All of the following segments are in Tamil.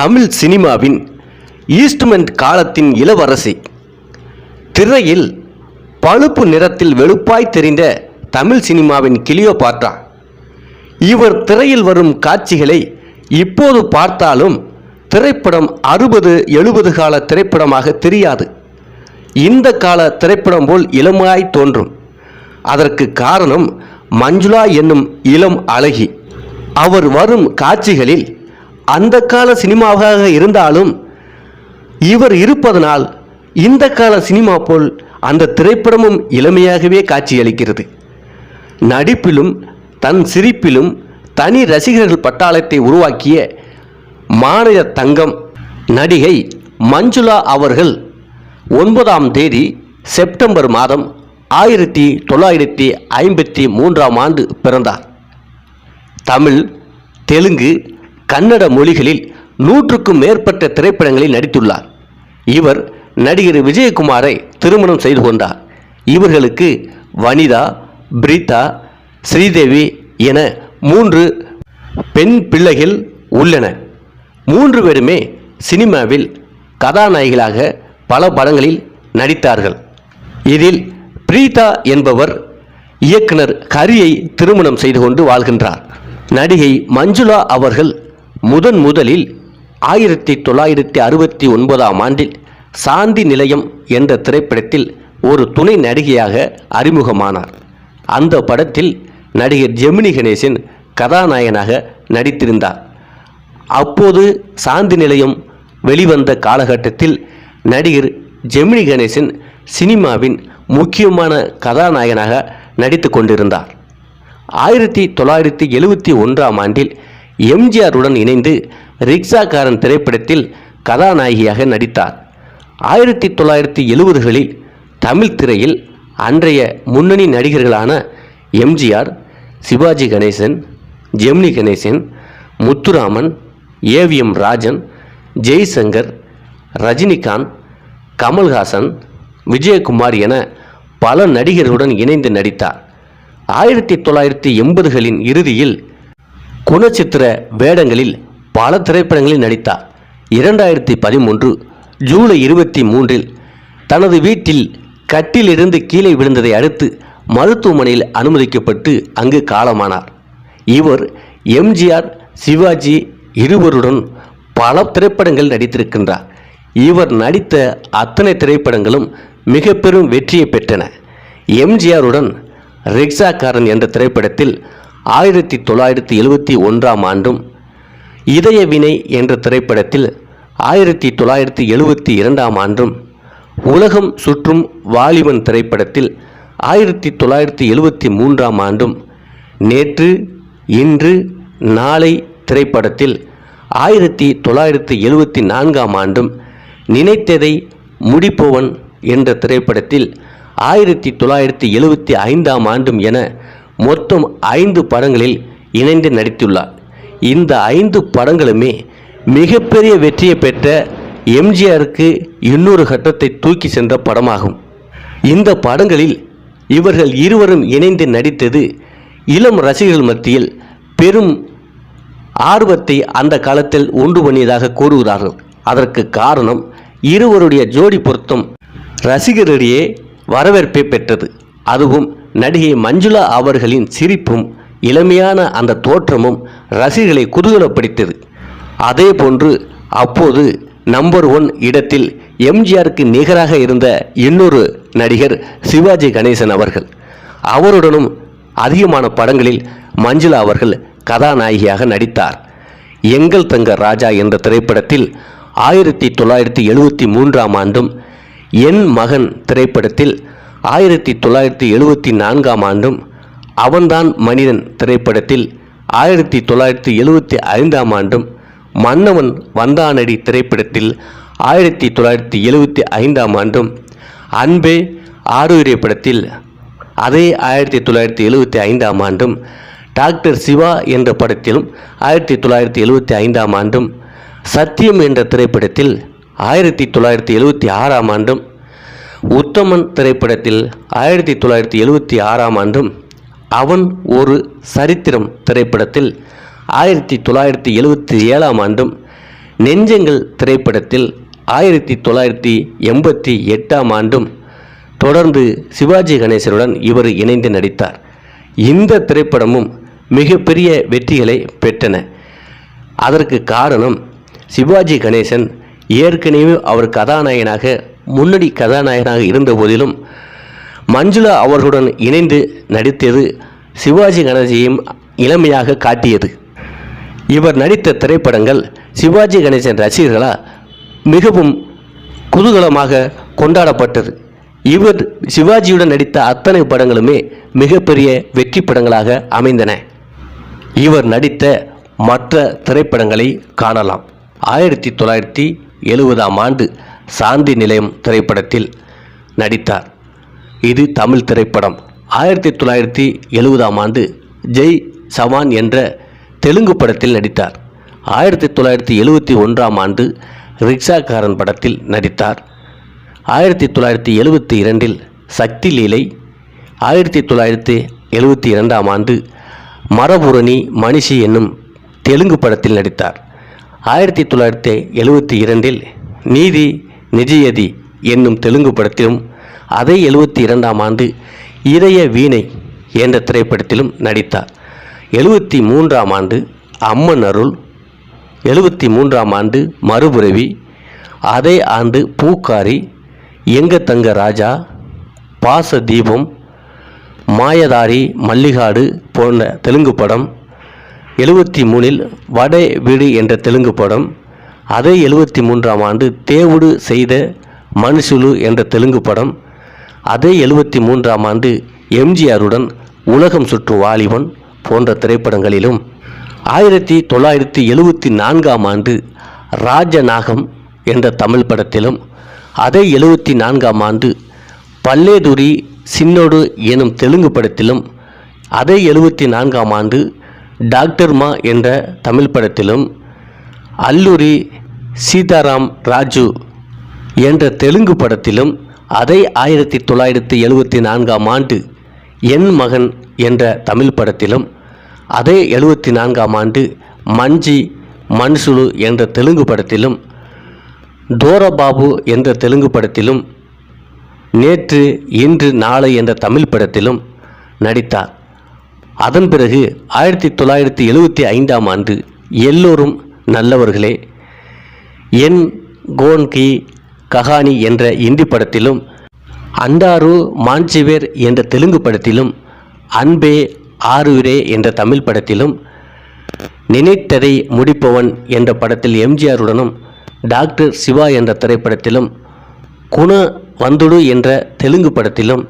தமிழ் சினிமாவின் ஈஸ்ட்மெண்ட் காலத்தின் இளவரசி. திரையில் பழுப்பு நிறத்தில் வெளுப்பாய் தெரிந்த தமிழ் சினிமாவின் கிளியோ கிளியோபாட்ரா இவர் திரையில் வரும் காட்சிகளை இப்போது பார்த்தாலும் திரைப்படம் அறுபது எழுபது கால திரைப்படமாக தெரியாது. இந்த கால திரைப்படம் போல் இளமாய் தோன்றும். அதற்கு காரணம் மஞ்சுளா என்னும் இளம் அழகி. அவர் வரும் காட்சிகளில் அந்த கால சினிமாவாக இருந்தாலும் இவர் இருப்பதனால் இந்த கால சினிமா போல் அந்த திரைப்படமும் இளமையாகவே காட்சியளிக்கிறது. நடிப்பிலும் தன் சிரிப்பிலும் தனி ரசிகர்கள் பட்டாளத்தை உருவாக்கிய மாநில தங்கம் நடிகை மஞ்சுளா அவர்கள் ஒன்பதாம் தேதி செப்டம்பர் மாதம் ஆயிரத்தி தொள்ளாயிரத்தி ஐம்பத்தி மூன்றாம் ஆண்டு பிறந்தார். தமிழ் தெலுங்கு கன்னட மொழிகளில் நூற்றுக்கும் மேற்பட்ட திரைப்படங்களில் நடித்துள்ளார். இவர் நடிகர் விஜயகுமாரை திருமணம் செய்து கொண்டார். இவர்களுக்கு வனிதா பிரீதா ஸ்ரீதேவி என மூன்று பெண் பிள்ளைகள் உள்ளன. மூன்று பேருமே சினிமாவில் கதாநாயகிகளாக பல படங்களில் நடித்தார்கள். இதில் பிரீதா என்பவர் இயக்குனர் ஹரியை திருமணம் செய்து கொண்டு வாழ்கின்றார். நடிகை மஞ்சுளா அவர்கள் முதன் முதலில் ஆயிரத்தி தொள்ளாயிரத்தி அறுபத்தி ஒன்பதாம் ஆண்டில் சாந்தி நிலையம் என்ற திரைப்படத்தில் ஒரு துணை நடிகையாக அறிமுகமானார். அந்த படத்தில் நடிகர் ஜெமினி கணேசன் கதாநாயகனாக நடித்திருந்தார். அப்போது சாந்தி நிலையம் வெளிவந்த காலகட்டத்தில் நடிகர் ஜெமினி கணேசன் சினிமாவின் முக்கியமான கதாநாயகனாக நடித்து கொண்டிருந்தார். ஆயிரத்தி தொள்ளாயிரத்தி எழுவத்தி ஒன்றாம் ஆண்டில் எம்ஜிஆருடன் இணைந்து ரிக்ஷாக்காரன் திரைப்படத்தில் கதாநாயகியாக நடித்தார். ஆயிரத்தி தொள்ளாயிரத்தி எழுபதுகளில் தமிழ் திரையில் அன்றைய முன்னணி நடிகர்களான எம்ஜிஆர் சிவாஜி கணேசன் ஜெமினி கணேசன் முத்துராமன் ஏவிஎம் ராஜன் ஜெய்சங்கர் ரஜினிகாந்த் கமல்ஹாசன் விஜயகுமார் என பல நடிகர்களுடன் இணைந்து நடித்தார். ஆயிரத்தி தொள்ளாயிரத்தி எண்பதுகளின் இறுதியில் குணச்சித்திர வேடங்களில் பல திரைப்படங்களில் நடித்தார். இரண்டாயிரத்தி பதிமூன்று ஜூலை இருபத்தி மூன்றில் தனது வீட்டில் கட்டிலிருந்து கீழே விழுந்ததை அடுத்து மருத்துவமனையில் அனுமதிக்கப்பட்டு அங்கு காலமானார். இவர் எம்ஜிஆர் சிவாஜி இருவருடன் பல திரைப்படங்கள் நடித்திருக்கின்றார். இவர் நடித்த அத்தனை திரைப்படங்களும் மிக பெரும் வெற்றியை பெற்றன. எம்ஜிஆருடன் ரிக்ஷாக்காரன் என்ற திரைப்படத்தில் ஆயிரத்தி தொள்ளாயிரத்தி எழுபத்தி ஒன்றாம் ஆண்டும் இதய வினை என்ற திரைப்படத்தில் ஆயிரத்தி தொள்ளாயிரத்தி எழுபத்தி இரண்டாம் ஆண்டும் உலகம் சுற்றும் வாலிபன் திரைப்படத்தில் ஆயிரத்தி தொள்ளாயிரத்தி எழுபத்தி மூன்றாம் ஆண்டும் நேற்று இன்று நாளை திரைப்படத்தில் ஆயிரத்தி தொள்ளாயிரத்தி எழுபத்தி நான்காம் ஆண்டும் நினைத்ததை முடிப்பவன் என்ற திரைப்படத்தில் ஆயிரத்தி தொள்ளாயிரத்தி எழுபத்தி ஐந்தாம் ஆண்டும் என மொத்தம் ஐந்து படங்களில் இணைந்து நடித்துள்ளார். இந்த ஐந்து படங்களுமே மிகப்பெரிய வெற்றியை பெற்ற எம்ஜிஆருக்கு இன்னொரு கட்டத்தை தூக்கி சென்ற படமாகும். இந்த படங்களில் இவர்கள் இருவரும் இணைந்து நடித்தது இளம் ரசிகர்கள் மத்தியில் பெரும் ஆர்வத்தை அந்த காலத்தில் உண்டு பண்ணியதாக கூறுகிறார்கள். அதற்கு காரணம் இருவருடைய ஜோடி பொருத்தம் ரசிகரிடையே வரவேற்பை பெற்றது. அதுவும் நடிகை மஞ்சுளா அவர்களின் சிரிப்பும் இளமையான அந்த தோற்றமும் ரசிகர்களை குதூகலப்படுத்தியது. அதே போன்று அப்போது நம்பர் ஒன் இடத்தில் எம்ஜிஆருக்கு நிகராக இருந்த இன்னொரு நடிகர் சிவாஜி கணேசன் அவர்கள். அவருடனும் அதிகமான படங்களில் மஞ்சுளா அவர்கள் கதாநாயகியாக நடித்தார். எங்கள் தங்க ராஜா என்ற திரைப்படத்தில் ஆயிரத்தி தொள்ளாயிரத்தி எழுபத்தி மூன்றாம் ஆண்டும் என் மகன் திரைப்படத்தில் ஆயிரத்தி தொள்ளாயிரத்தி எழுபத்தி நான்காம் ஆண்டும் அவன்தான் மனிதன் திரைப்படத்தில். ஆயிரத்தி தொள்ளாயிரத்தி எழுபத்தி ஐந்தாம் ஆண்டும் மன்னவன் வந்தானடி திரைப்படத்தில். ஆயிரத்தி தொள்ளாயிரத்தி எழுபத்தி ஐந்தாம் ஆண்டும் அன்பே ஆறுயிரை படத்தில். அதே ஆயிரத்தி தொள்ளாயிரத்தி எழுபத்தி ஐந்தாம் ஆண்டும் டாக்டர் சிவா என்ற படத்திலும் ஆயிரத்தி தொள்ளாயிரத்தி எழுபத்தி ஐந்தாம் ஆண்டும் சத்தியம் என்ற திரைப்படத்தில். ஆயிரத்தி தொள்ளாயிரத்தி எழுபத்தி ஆறாம் ஆண்டும் உத்தமன் திரைப்படத்தில் ஆயிரத்தி தொள்ளாயிரத்தி எழுவத்தி ஆறாம் ஆண்டும் அவன் ஒரு சரித்திரம் திரைப்படத்தில் ஆயிரத்தி தொள்ளாயிரத்தி எழுவத்தி ஏழாம் ஆண்டும் நெஞ்சங்கள் திரைப்படத்தில் ஆயிரத்தி தொள்ளாயிரத்தி எண்பத்தி எட்டாம் ஆண்டும் தொடர்ந்து சிவாஜி கணேசனுடன் இவர் இணைந்து நடித்தார். இந்த திரைப்படமும் மிகப்பெரிய வெற்றிகளை பெற்றன. அதற்கு காரணம் சிவாஜி கணேசன் ஏற்கனவே அவர் கதாநாயகனாக முன்னணி கதாநாயகனாக இருந்த போதிலும் மஞ்சுளா அவர்களுடன் இணைந்து நடித்தது சிவாஜி கணேசையும் இளமையாக காட்டியது. இவர் நடித்த திரைப்படங்கள் சிவாஜி கணேசன் ரசிகர்களால் மிகவும் குதூகலமாக கொண்டாடப்பட்டது. இவர் சிவாஜியுடன் நடித்த அத்தனை படங்களுமே மிகப்பெரிய வெற்றி படங்களாக அமைந்தன. இவர் நடித்த மற்ற திரைப்படங்களை காணலாம். ஆயிரத்தி தொள்ளாயிரத்தி எழுபதாம் ஆண்டு சாந்தி நிலையம் திரைப்படத்தில் நடித்தார். இது தமிழ் திரைப்படம். ஆயிரத்தி தொள்ளாயிரத்தி எழுபதாம் ஆண்டு ஜெய் சவான் என்ற தெலுங்கு படத்தில் நடித்தார். ஆயிரத்தி தொள்ளாயிரத்தி எழுபத்தி ஒன்றாம் ஆண்டு ரிக்ஷாக்காரன் படத்தில் நடித்தார். ஆயிரத்தி தொள்ளாயிரத்தி எழுபத்தி இரண்டில் சக்தி லீலை. ஆயிரத்தி தொள்ளாயிரத்தி எழுபத்தி இரண்டாம் ஆண்டு மரபுரணி மனிஷி என்னும் தெலுங்கு படத்தில் நடித்தார். ஆயிரத்தி தொள்ளாயிரத்தி எழுபத்தி இரண்டில் நீதி நிஜயதி என்னும் தெலுங்கு படத்திலும் அதே எழுபத்தி இரண்டாம் ஆண்டு இதய வீணை என்ற திரைப்படத்திலும் நடித்தார். எழுபத்தி மூன்றாம் ஆண்டு அம்மன் அருள் எழுபத்தி மூன்றாம் ஆண்டு மறுபிறவி அதே ஆண்டு பூக்காரி எங்க தங்க ராஜா பாச தீபம் மாயதாரி மல்லிகாடு போன்ற தெலுங்கு படம் எழுபத்தி மூணில் வடை வீடு என்ற தெலுங்கு படம் அதே எழுபத்தி மூன்றாம் ஆண்டு தேவுடு செய்த மனுசுலு என்ற தெலுங்கு படம் அதே எழுபத்தி மூன்றாம் ஆண்டு எம்ஜிஆருடன் உலகம் சுற்று வாலிபன் போன்ற திரைப்படங்களிலும் ஆயிரத்தி தொள்ளாயிரத்தி எழுபத்தி நான்காம் ஆண்டு ராஜநாகம் என்ற தமிழ் படத்திலும் அதே எழுபத்தி நான்காம் ஆண்டு பல்லேதுரி சின்னோடு எனும் தெலுங்கு படத்திலும் அதே எழுபத்தி நான்காம் ஆண்டு டாக்டர் மா என்ற தமிழ் படத்திலும் அல்லுரி சீதாராம் ராஜு என்ற தெலுங்கு படத்திலும் அதே ஆயிரத்தி தொள்ளாயிரத்தி எழுபத்தி நான்காம் ஆண்டு என் மகன் என்ற தமிழ் படத்திலும் அதே எழுபத்தி நான்காம் ஆண்டு மஞ்சி மன்சுலு என்ற தெலுங்கு படத்திலும் தோரபாபு என்ற தெலுங்கு படத்திலும் நேற்று இன்று நாளை என்ற தமிழ் படத்திலும் நடித்தார். அதன் பிறகு ஆயிரத்தி தொள்ளாயிரத்தி எழுபத்தி ஐந்தாம் ஆண்டு எல்லோரும் நல்லவர்களே என் கோன் கி கஹானி என்ற இந்தி படத்திலும் அண்டாரு மான்சிவேர் என்ற தெலுங்கு படத்திலும் அன்பே ஆறுவிரே என்ற தமிழ் படத்திலும் நினைத்ததை முடிப்பவன் என்ற படத்தில் எம்ஜிஆருடனும் டாக்டர் சிவா என்ற திரைப்படத்திலும் குண வந்துடு என்ற தெலுங்கு படத்திலும்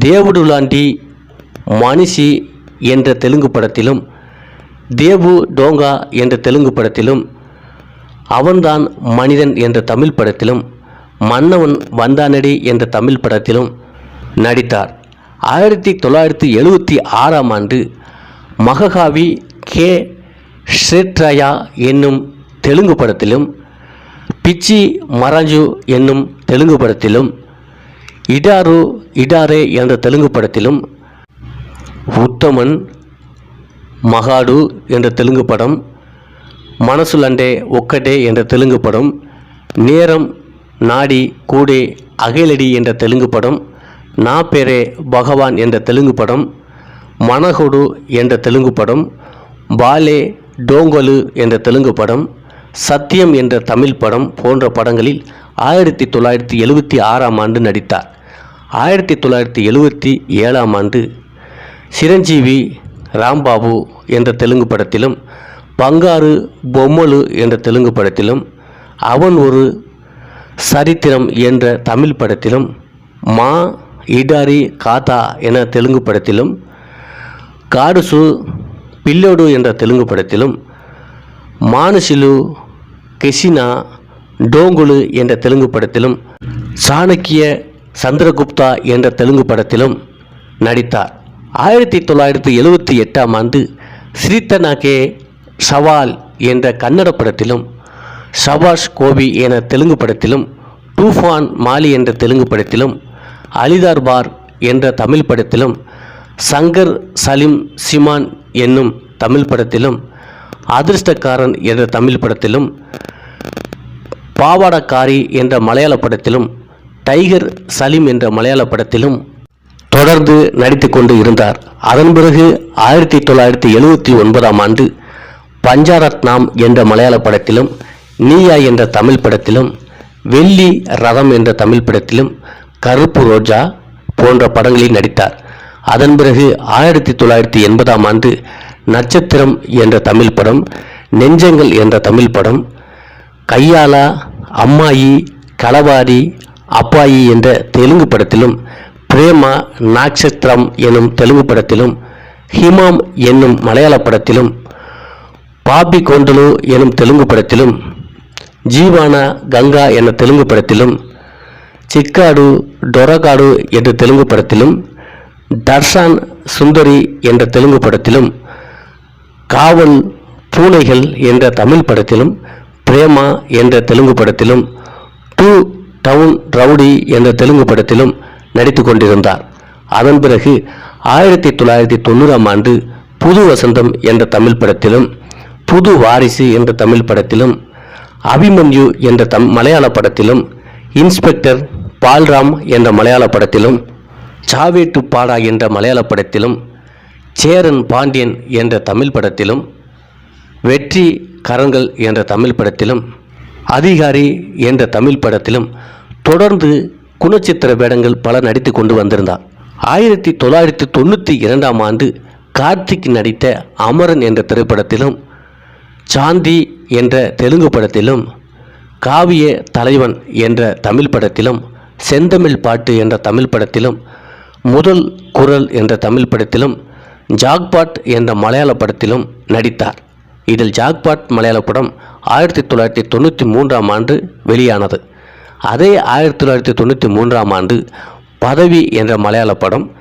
தேவுடுலாண்டி மனிஷி என்ற தெலுங்கு படத்திலும் தேவு டோங்கா என்ற தெலுங்கு படத்திலும் அவன்தான் மனிதன் என்ற தமிழ் படத்திலும் மன்னவன் வந்தானடி என்ற தமிழ் படத்திலும் நடித்தார். ஆயிரத்தி தொள்ளாயிரத்தி எழுபத்தி ஆறாம் ஆண்டு மககாவி கே. ஷேட்ரயா என்னும் தெலுங்கு படத்திலும் பிச்சி மராஜு என்னும் தெலுங்கு படத்திலும் இடாரு இடாரே என்ற தெலுங்கு படத்திலும் உத்தமன் மகாடு என்ற தெலுங்கு படம் மனசுலண்டே ஒக்கடே என்ற தெலுங்கு படம் நேரம் நாடி கூடே அகிலடி என்ற தெலுங்கு படம் நா பேரே பகவான் என்ற தெலுங்கு படம் மனகொடு என்ற தெலுங்கு படம் பாலே டோங்கலு என்ற தெலுங்கு படம் சத்தியம் என்ற தமிழ் படம் போன்ற படங்களில் ஆயிரத்தி தொள்ளாயிரத்தி எழுபத்தி ஆறாம் ஆண்டு நடித்தார். ஆயிரத்தி தொள்ளாயிரத்தி எழுபத்தி ஏழாம் ஆண்டு சிரஞ்சீவி ராம்பாபு என்ற தெலுங்கு படத்திலும் பங்காரு பொம்மலு என்ற தெலுங்கு படத்திலும் அவன் ஒரு சரித்திரம் என்ற தமிழ் படத்திலும் மா இடாரி காத்தா என தெலுங்கு படத்திலும் காடுசு பில்லோடு என்ற தெலுங்கு படத்திலும் மானுஷிலு கெசினா டோங்குலு என்ற தெலுங்கு படத்திலும் சாணக்கிய சந்திரகுப்தா என்ற தெலுங்கு படத்திலும் நடித்தார். ஆயிரத்தி தொள்ளாயிரத்தி எழுபத்தி எட்டாம் ஆண்டு ஸ்ரீத்தனாகே சவால் என்ற கன்னட படத்திலும் சபாஷ் கோபி என தெலுங்கு படத்திலும் டூஃபான் மாலி என்ற தெலுங்கு படத்திலும் அலிதார் பார் என்ற தமிழ் படத்திலும் சங்கர் சலீம் சிமான் என்னும் தமிழ் படத்திலும் அதிர்ஷ்டக்காரன் என்ற தமிழ் படத்திலும் பாவாடக்காரி என்ற மலையாள படத்திலும் டைகர் சலீம் என்ற மலையாள படத்திலும் தொடர்ந்து நடித்து கொண்டு இருந்தார். அதன் பிறகு ஆயிரத்தி தொள்ளாயிரத்தி எழுபத்தி ஒன்பதாம் ஆண்டு பஞ்சாரத்னாம் என்ற மலையாள படத்திலும் நீயா என்ற தமிழ் படத்திலும் வெள்ளி ரதம் என்ற தமிழ் படத்திலும் கருப்பு ரோஜா போன்ற படங்களில் நடித்தார். அதன் பிறகு ஆயிரத்தி தொள்ளாயிரத்தி எண்பதாம் ஆண்டு நட்சத்திரம் என்ற தமிழ் படம் நெஞ்சங்கள் என்ற தமிழ் படம் கையாலா அம்மாயி களவாரி அப்பாயி என்ற தெலுங்கு படத்திலும் பிரேமா நாக்ஷத்ரம் எனும் தெலுங்கு படத்திலும் ஹிமாம் என்னும் மலையாள படத்திலும் பாபி கோண்டலு எனும் தெலுங்கு படத்திலும் ஜீவானா கங்கா என்ற தெலுங்கு படத்திலும் சிக்காடு டொரகாடு என்ற தெலுங்கு படத்திலும் தர்ஷான் சுந்தரி என்ற தெலுங்கு படத்திலும் காவல் பூனைகள் என்ற தமிழ் படத்திலும் பிரேமா என்ற தெலுங்கு படத்திலும் டூ டவுன் ரவுடி என்ற தெலுங்கு படத்திலும் நடித்து கொண்டிருந்தார். அதன் பிறகு ஆயிரத்தி தொள்ளாயிரத்தி தொண்ணூறாம் ஆண்டு புது வசந்தம் என்ற தமிழ் படத்திலும் புது வாரிசு என்ற தமிழ் படத்திலும் அபிமன்யு என்ற தம் மலையாள படத்திலும் இன்ஸ்பெக்டர் பால்ராம் என்ற மலையாள படத்திலும் சாவேட்டு பாடா என்ற மலையாள படத்திலும் சேரன் பாண்டியன் என்ற தமிழ் படத்திலும் வெற்றி கரங்கள் என்ற தமிழ் படத்திலும் அதிகாரி என்ற தமிழ் படத்திலும் தொடர்ந்து குணச்சித்திர வேடங்கள் பல நடித்து கொண்டு வந்திருந்தார். ஆயிரத்தி தொள்ளாயிரத்தி தொண்ணூற்றி இரண்டாம் ஆண்டு கார்த்திக் நடித்த அமரன் என்ற திரைப்படத்திலும் சாந்தி என்ற தெலுங்கு படத்திலும் காவிய தலைவன் என்ற தமிழ் படத்திலும் செந்தமிழ் பாட்டு என்ற தமிழ் படத்திலும் முதல் குரல் என்ற தமிழ் படத்திலும் ஜாக்பாட் என்ற மலையாள படத்திலும் நடித்தார். இதில் ஜாக்பாட் மலையாள படம் ஆயிரத்தி தொள்ளாயிரத்தி தொண்ணூற்றி மூன்றாம் ஆண்டு வெளியானது. அதே ஆயிரத்தி தொள்ளாயிரத்தி தொண்ணூற்றி மூன்றாம் ஆண்டு பதவி என்ற மலையாள படம்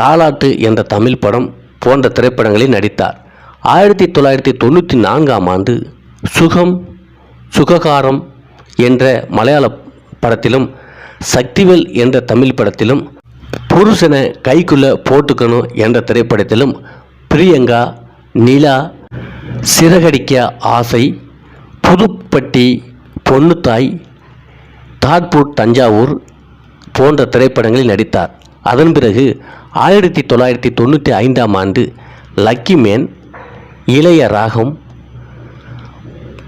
தாலாட்டு என்ற தமிழ் படம் போன்ற திரைப்படங்களில் நடித்தார். ஆயிரத்தி தொள்ளாயிரத்தி தொண்ணூற்றி நான்காம் ஆண்டு சுகம் சுககாரம் என்ற மலையாள படத்திலும் சக்திவேல் என்ற தமிழ் படத்திலும் புருஷனை கைக்குள்ளே போட்டுக்கணும் என்ற திரைப்படத்திலும் பிரியங்கா நிலா சிறகடிக்க ஆசை புதுப்பட்டி பொன்னுத்தாய் தாட்பூர் தஞ்சாவூர் போன்ற திரைப்படங்களில் நடித்தார். அதன் பிறகு ஆயிரத்தி தொள்ளாயிரத்தி தொண்ணூற்றி ஐந்தாம் ஆண்டு லக்கி மேன் இளைய ராகம்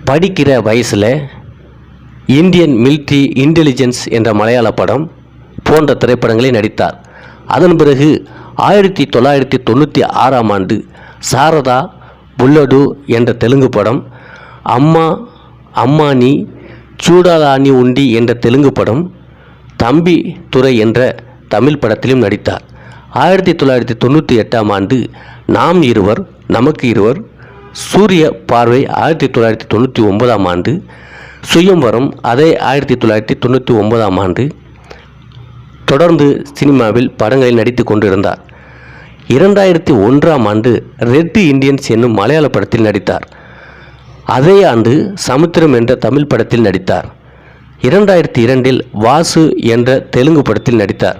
படிக்கிற வயசில் இந்தியன் மிலிட்ரி இன்டெலிஜென்ஸ் என்ற மலையாள படம் போன்ற திரைப்படங்களில் நடித்தார். அதன் பிறகு ஆயிரத்தி தொள்ளாயிரத்தி தொண்ணூற்றி ஆறாம் ஆண்டு சாரதா புல்லடு என்ற தெலுங்கு படம் அம்மா அம்மானி சூடாலானி உண்டி என்ற தெலுங்கு படம் தம்பி துறை என்ற தமிழ் படத்திலும் நடித்தார். ஆயிரத்தி தொள்ளாயிரத்தி தொண்ணூற்றி எட்டாம் ஆண்டு நாம் இருவர் நமக்கு இருவர் சூரிய பார்வை ஆயிரத்தி தொள்ளாயிரத்தி தொண்ணூற்றி ஒன்பதாம் ஆண்டு சுயம்வரம் அதே ஆயிரத்தி தொள்ளாயிரத்தி தொண்ணூற்றி ஒன்பதாம் ஆண்டு தொடர்ந்து சினிமாவில் படங்களில் நடித்து கொண்டிருந்தார். இரண்டாயிரத்தி ஒன்றாம் ஆண்டு ரெட் இண்டியன்ஸ் என்னும் மலையாள படத்தில் நடித்தார். அதே ஆண்டு சமுத்திரம் என்ற தமிழ் படத்தில் நடித்தார். இரண்டாயிரத்தி இரண்டில் வாசு என்ற தெலுங்கு படத்தில் நடித்தார்.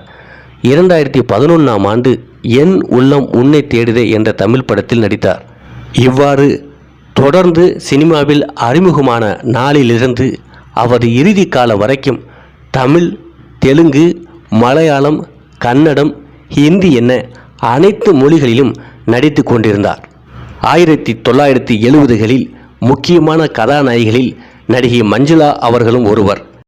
இரண்டாயிரத்தி பதினொன்றாம் ஆண்டு என் உள்ளம் உன்னை தேடுதே என்ற தமிழ் படத்தில் நடித்தார். இவ்வாறு தொடர்ந்து சினிமாவில் அறிமுகமான நாளிலிருந்து அவர் இறுதி காலம் வரைக்கும் தமிழ் தெலுங்கு மலையாளம் கன்னடம் ஹிந்தி என அனைத்து மொழிகளிலும் நடித்து கொண்டிருந்தார். ஆயிரத்தி தொள்ளாயிரத்தி எழுபதுகளில் முக்கியமான கதாநாயகிகளில் நடிகை மஞ்சுளா அவர்களும் ஒருவர்.